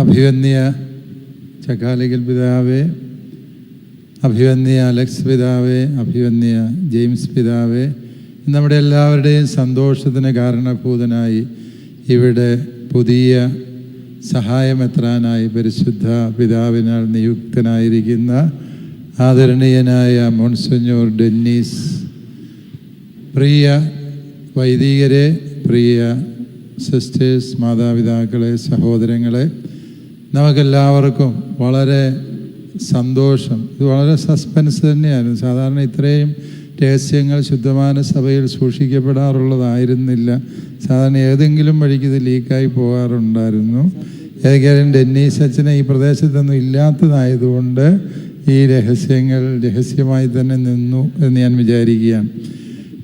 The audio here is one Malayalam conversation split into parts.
അഭിവന്യ ചക്കാലികൽ പിതാവേ അഭിവന്യ അലക്സ് പിതാവേ അഭിവന്യ ജെയിംസ് പിതാവേ നമ്മുടെ എല്ലാവരുടെയും സന്തോഷത്തിന് കാരണഭൂതനായി ഇവിടെ പുതിയ സഹായമെത്രാനായി പരിശുദ്ധ പിതാവിനാൽ നിയുക്തനായിരിക്കുന്ന ആദരണീയനായ മോൺസഞ്ഞൂർ ഡെന്നീസ്. പ്രിയ വൈദികരെ പ്രിയ സിസ്റ്റേഴ്സ് മാതാപിതാക്കളെ സഹോദരങ്ങളെ നമുക്കെല്ലാവർക്കും വളരെ സന്തോഷം. ഇത് വളരെ സസ്പെൻസ് തന്നെയായിരുന്നു. സാധാരണ ഇത്രയും രഹസ്യങ്ങൾ ശുദ്ധമാന സഭയിൽ സൂക്ഷിക്കപ്പെടാറുള്ളതായിരുന്നില്ല. സാധാരണ ഏതെങ്കിലും വഴിക്ക് ഇത് ലീക്കായി പോകാറുണ്ടായിരുന്നു. ഏതെങ്കിലും ഡെന്നീസ് അച്ഛനെ ഈ പ്രദേശത്തൊന്നും ഇല്ലാത്തതായതുകൊണ്ട് ഈ രഹസ്യങ്ങൾ രഹസ്യമായി തന്നെ നിന്നു എന്ന് ഞാൻ വിചാരിക്കുകയാണ്.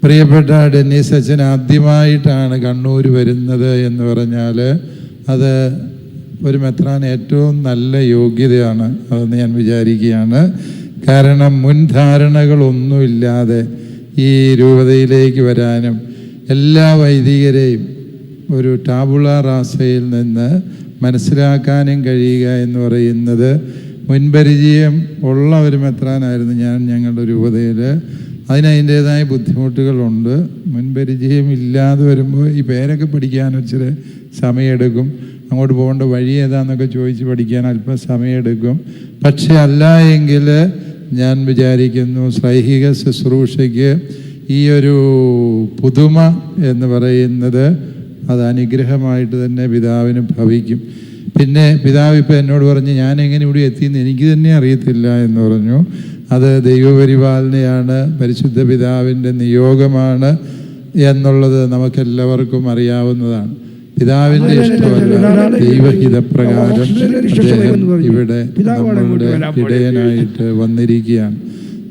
പ്രിയപ്പെട്ട ഡെന്നീസ് അച്ഛൻ ആദ്യമായിട്ടാണ് കണ്ണൂർ വരുന്നത് എന്ന് പറഞ്ഞാൽ അത് ഒരു മെത്രാൻ ഏറ്റവും നല്ല യോഗ്യതയാണ് അതെന്ന് ഞാൻ വിചാരിക്കുകയാണ്. കാരണം മുൻധാരണകളൊന്നുമില്ലാതെ ഈ രൂപതയിലേക്ക് വരാനും എല്ലാ വൈദികരെയും ഒരു ടാബുള റാസയിൽ നിന്ന് മനസ്സിലാക്കാനും കഴിയുക എന്ന് പറയുന്നത് മുൻപരിചയം ഉള്ള ഒരു മെത്രാനായിരുന്നു ഞാൻ ഞങ്ങളുടെ രൂപതയിൽ. അതിന് അതിന്റേതായ ബുദ്ധിമുട്ടുകളുണ്ട്. മുൻപരിചയം ഇല്ലാതെ വരുമ്പോൾ ഈ പേരൊക്കെ പഠിക്കാൻ ഇച്ചിരി സമയമെടുക്കും. അങ്ങോട്ട് പോകേണ്ട വഴി ഏതാന്നൊക്കെ ചോദിച്ച് പഠിക്കാൻ അല്പം സമയമെടുക്കും. പക്ഷെ അല്ല എങ്കിൽ ഞാൻ വിചാരിക്കുന്നു സൈഹിക ശുശ്രൂഷയ്ക്ക് ഈ ഒരു പുതുമ എന്ന് പറയുന്നത് അത് അനുഗ്രഹമായിട്ട് തന്നെ പിതാവിന് ഭവിക്കും. പിന്നെ പിതാവ് ഇപ്പം എന്നോട് പറഞ്ഞ് ഞാൻ എങ്ങനെ ഇവിടെ എത്തിയെന്ന് എനിക്ക് തന്നെ അറിയത്തില്ല എന്ന് പറഞ്ഞു. അത് ദൈവപരിപാലനയാണ് പരിശുദ്ധ പിതാവിന്റെ നിയോഗമാണ് എന്നുള്ളത് നമുക്കെല്ലാവർക്കും അറിയാവുന്നതാണ്. പിതാവിന്റെ ഇഷ്ടമല്ല. ദൈവഹിതപ്രകാരം അദ്ദേഹം ഇവിടെ നമ്മളുടെ ഇടയനായിട്ട് വന്നിരിക്കുകയാണ്.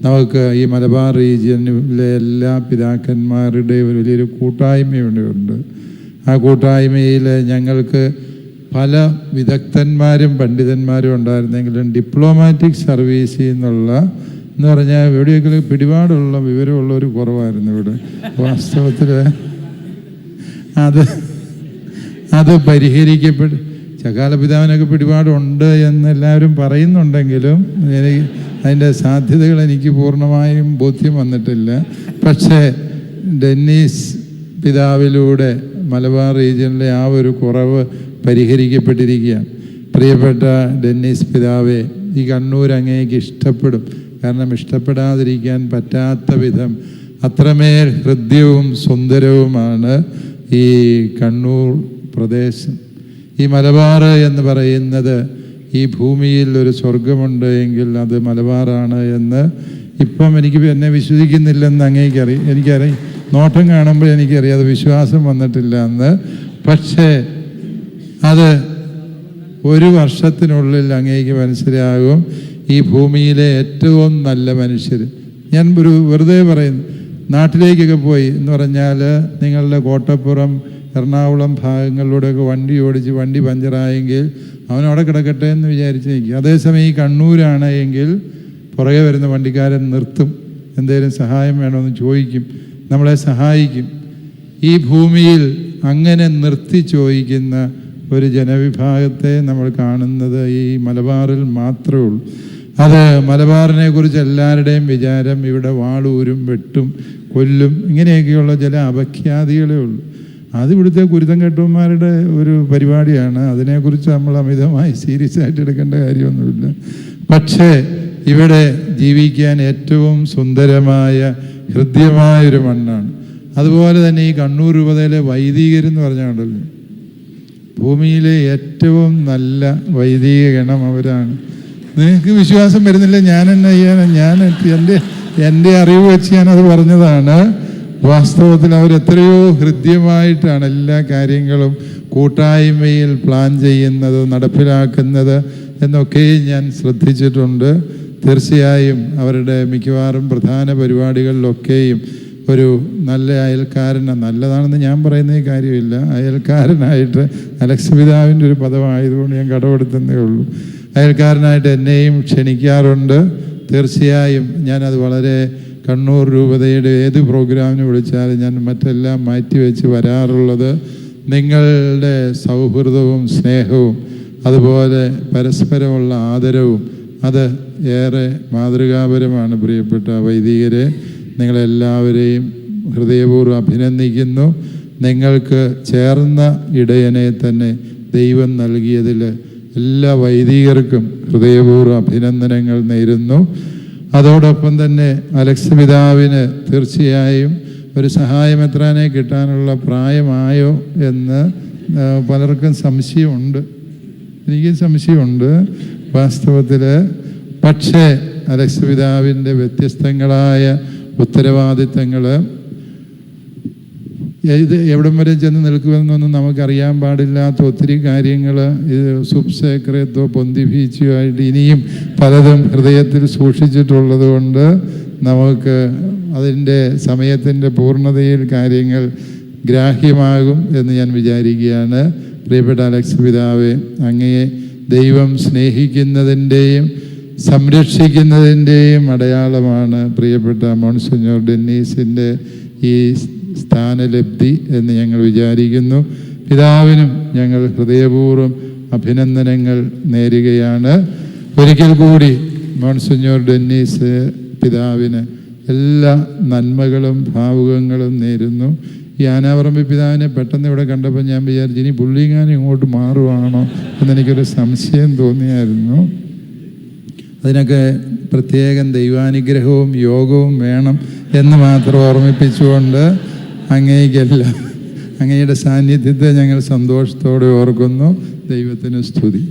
നമുക്ക് ഈ മലബാർ റീജിയനിലെ എല്ലാ പിതാക്കന്മാരുടെയും ഒരു വലിയൊരു കൂട്ടായ്മയുണ്ട്. ആ കൂട്ടായ്മയിൽ ഞങ്ങൾക്ക് പല വിദഗ്ധന്മാരും പണ്ഡിതന്മാരും ഉണ്ടായിരുന്നെങ്കിലും ഡിപ്ലോമാറ്റിക് സർവീസ് എന്നുള്ള എന്ന് പറഞ്ഞാൽ എവിടെയൊക്കെ പിടിപാടുള്ള വിവരമുള്ള ഒരു കുറവായിരുന്നു ഇവിടെ. വാസ്തവത്തിൽ അത് അത് പരിഹരിക്കപ്പെടും ചകാല പിതാവിനൊക്കെ പിടിപാടുണ്ട് എന്ന് എല്ലാവരും പറയുന്നുണ്ടെങ്കിലും എനിക്ക് അതിന്റെ സാധ്യതകൾ എനിക്ക് പൂർണമായും ബോധ്യം വന്നിട്ടില്ല. പക്ഷേ ഡെന്നീസ് പിതാവിലൂടെ മലബാർ റീജിയനിലെ ആ ഒരു കുറവ് പരിഹരിക്കപ്പെട്ടിരിക്കുകയാണ്. പ്രിയപ്പെട്ട ഡെന്നീസ് പിതാവെ ഈ കണ്ണൂർ അങ്ങേക്ക് ഇഷ്ടപ്പെടും. കാരണം ഇഷ്ടപ്പെടാതിരിക്കാൻ പറ്റാത്ത വിധം അത്രമേൽ ഹൃദ്യവും സുന്ദരവുമാണ് ഈ കണ്ണൂർ പ്രദേശം. ഈ മലബാർ എന്ന് പറയുന്നത് ഈ ഭൂമിയിൽ ഒരു സ്വർഗമുണ്ട് എങ്കിൽ അത് മലബാറാണ് എന്ന് ഇപ്പം എനിക്ക് എന്നെ വിശ്വസിക്കുന്നില്ലെന്ന് അങ്ങേക്കറി എനിക്കറിയാം നോട്ടം കാണുമ്പോൾ എനിക്കറിയാം അത് വിശ്വാസം വന്നിട്ടില്ല എന്ന്. പക്ഷേ അത് ഒരു വർഷത്തിനുള്ളിൽ അങ്ങേക്ക് മനസ്സിലാകും ഈ ഭൂമിയിലെ ഏറ്റവും നല്ല മനുഷ്യർ ഞാൻ ഒരു വെറുതെ പറയുന്നു നാട്ടിലേക്കൊക്കെ പോയി എന്ന് പറഞ്ഞാൽ നിങ്ങളുടെ കോട്ടപ്പുറം എറണാകുളം ഭാഗങ്ങളിലൂടെയൊക്കെ വണ്ടി ഓടിച്ച് വണ്ടി പഞ്ചറായെങ്കിൽ അവനവിടെ കിടക്കട്ടെ എന്ന് വിചാരിച്ച് നിൽക്കും. അതേസമയം ഈ കണ്ണൂരാണ് എങ്കിൽ പുറകെ വരുന്ന വണ്ടിക്കാരൻ നിർത്തും. എന്തെങ്കിലും സഹായം വേണമെന്ന് ചോദിക്കും. നമ്മളെ സഹായിക്കും. ഈ ഭൂമിയിൽ അങ്ങനെ നിർത്തി ചോദിക്കുന്ന ഒരു ജനവിഭാഗത്തെ നമ്മൾ കാണുന്നത് ഈ മലബാറിൽ മാത്രമേ ഉള്ളൂ. അത് മലബാറിനെ കുറിച്ച് എല്ലാവരുടെയും വിചാരം ഇവിടെ വാളൂരും വെട്ടും കൊല്ലും ഇങ്ങനെയൊക്കെയുള്ള ചില അപഖ്യാതികളേ ഉള്ളൂ. അത് ഇവിടുത്തെ കുരുത്തം ഒരു പരിപാടിയാണ്. അതിനെക്കുറിച്ച് നമ്മൾ അമിതമായി സീരിയസ് ആയിട്ട് എടുക്കേണ്ട കാര്യമൊന്നുമില്ല. പക്ഷേ ഇവിടെ ജീവിക്കാൻ ഏറ്റവും സുന്ദരമായ ഹൃദ്യമായൊരു മണ്ണാണ്. അതുപോലെ തന്നെ ഈ കണ്ണൂർ രൂപതയിലെ വൈദികരെന്ന് പറഞ്ഞാണ്ടല്ലോ ഭൂമിയിലെ ഏറ്റവും നല്ല വൈദിക ഗണം അവരാണ്. നിങ്ങൾക്ക് വിശ്വാസം വരുന്നില്ല. ഞാൻ എന്നെ ചെയ്യാൻ ഞാൻ എന്റെ എന്റെ അറിവ് വെച്ച് ഞാനത് പറഞ്ഞതാണ്. വാസ്തവത്തിൽ അവരെത്രയോ ഹൃദ്യമായിട്ടാണ് എല്ലാ കാര്യങ്ങളും കൂട്ടായ്മയിൽ പ്ലാൻ ചെയ്യുന്നത് നടപ്പിലാക്കുന്നത് എന്നൊക്കെ ഞാൻ ശ്രദ്ധിച്ചിട്ടുണ്ട്. തീർച്ചയായും അവരുടെ മിക്കവാറും പ്രധാന പരിപാടികളിലൊക്കെയും ഒരു നല്ല അയൽക്കാരനെ നല്ലതാണെന്ന് ഞാൻ പറയുന്ന കാര്യമില്ല. അയൽക്കാരനായിട്ട് അലക്സ് പിതാവിന്റെ ഒരു പദമായതുകൊണ്ട് ഞാൻ കടപെടുത്തുന്നേ ഉള്ളൂ. അയൽക്കാരനായിട്ട് എന്നെയും ക്ഷണിക്കാറുണ്ട്. തീർച്ചയായും ഞാനത് വളരെ കണ്ണൂർ രൂപതയുടെ ഏത് പ്രോഗ്രാമിന് വിളിച്ചാലും ഞാൻ മറ്റെല്ലാം മാറ്റിവെച്ച് വരാറുള്ളത് നിങ്ങളുടെ സൗഹൃദവും സ്നേഹവും അതുപോലെ പരസ്പരമുള്ള ആദരവും. അത് ഏറെ മാതൃകാപരമാണ് പ്രിയപ്പെട്ട വൈദികരെ. നിങ്ങളെല്ലാവരെയും ഹൃദയപൂർവം അഭിനന്ദിക്കുന്നു. നിങ്ങൾക്ക് ചേർന്ന ഇടയനെ തന്നെ ദൈവം നൽകിയതിൽ എല്ലാ വൈദികർക്കും ഹൃദയപൂർവം അഭിനന്ദനങ്ങൾ നേരുന്നു. അതോടൊപ്പം തന്നെ അലക്സ് പിതാവിന് തീർച്ചയായും ഒരു സഹായമെത്രാനെ കിട്ടാനുള്ള പ്രായമായോ എന്ന് പലർക്കും സംശയമുണ്ട്. എനിക്ക് സംശയമുണ്ട് വാസ്തവത്തിൽ പക്ഷേ അലക്സ് പിതാവിന്റെ വ്യത്യസ്തങ്ങളായ ഉത്തരവാദിത്തങ്ങൾ ഇത് എവിടം വരെ ചെന്ന് നിൽക്കുമെന്നൊന്നും നമുക്കറിയാൻ പാടില്ലാത്ത ഒത്തിരി കാര്യങ്ങൾ ഇത് സുബ്സേക്രത്തോ പൊന്തിഫീച്ചോ ആയിട്ട് ഇനിയും പലതും ഹൃദയത്തിൽ സൂക്ഷിച്ചിട്ടുള്ളത് കൊണ്ട് നമുക്ക് അതിന്റെ സമയത്തിന്റെ പൂർണതയിൽ കാര്യങ്ങൾ ഗ്രാഹ്യമാകും എന്ന് ഞാൻ വിചാരിക്കുകയാണ്. പ്രിയപ്പെട്ട അലക്സ് പിതാവെ അങ്ങയെ ദൈവം സ്നേഹിക്കുന്നതിന്റെയും സംരക്ഷിക്കുന്നതിന്റെയും അടയാളമാണ് പ്രിയപ്പെട്ട മോൺസിഞ്ഞോർ ഡെന്നീസിന്റെ ഈ സ്ഥാനലബ്ധി എന്ന് ഞങ്ങൾ വിചാരിക്കുന്നു. പിതാവിനും ഞങ്ങൾ ഹൃദയപൂർവം അഭിനന്ദനങ്ങൾ നേരുകയാണ്. ഒരിക്കൽ കൂടി മോൺസിഞ്ഞോർ ഡെന്നീസ് പിതാവിന് എല്ലാ നന്മകളും ഭാവുകങ്ങളും നേരുന്നു. ഈ ആനാപറമ്പ് പിതാവിനെ പെട്ടെന്ന് ഇവിടെ കണ്ടപ്പോൾ ഞാൻ വിചാരിച്ചു ഇനി പുള്ളിങ്ങാനും ഇങ്ങോട്ട് മാറുവാണോ? എന്നെനിക്കൊരു സംശയം തോന്നിയായിരുന്നു. അതിനൊക്കെ പ്രത്യേകം ദൈവാനുഗ്രഹവും യോഗവും വേണം എന്ന് മാത്രം ഓർമ്മിപ്പിച്ചുകൊണ്ട് അങ്ങേക്കെല്ലാം അങ്ങയുടെ സാന്നിധ്യത്തെ ഞങ്ങൾ സന്തോഷത്തോടെ ഓർക്കുന്നു. ദൈവത്തിന് സ്തുതി.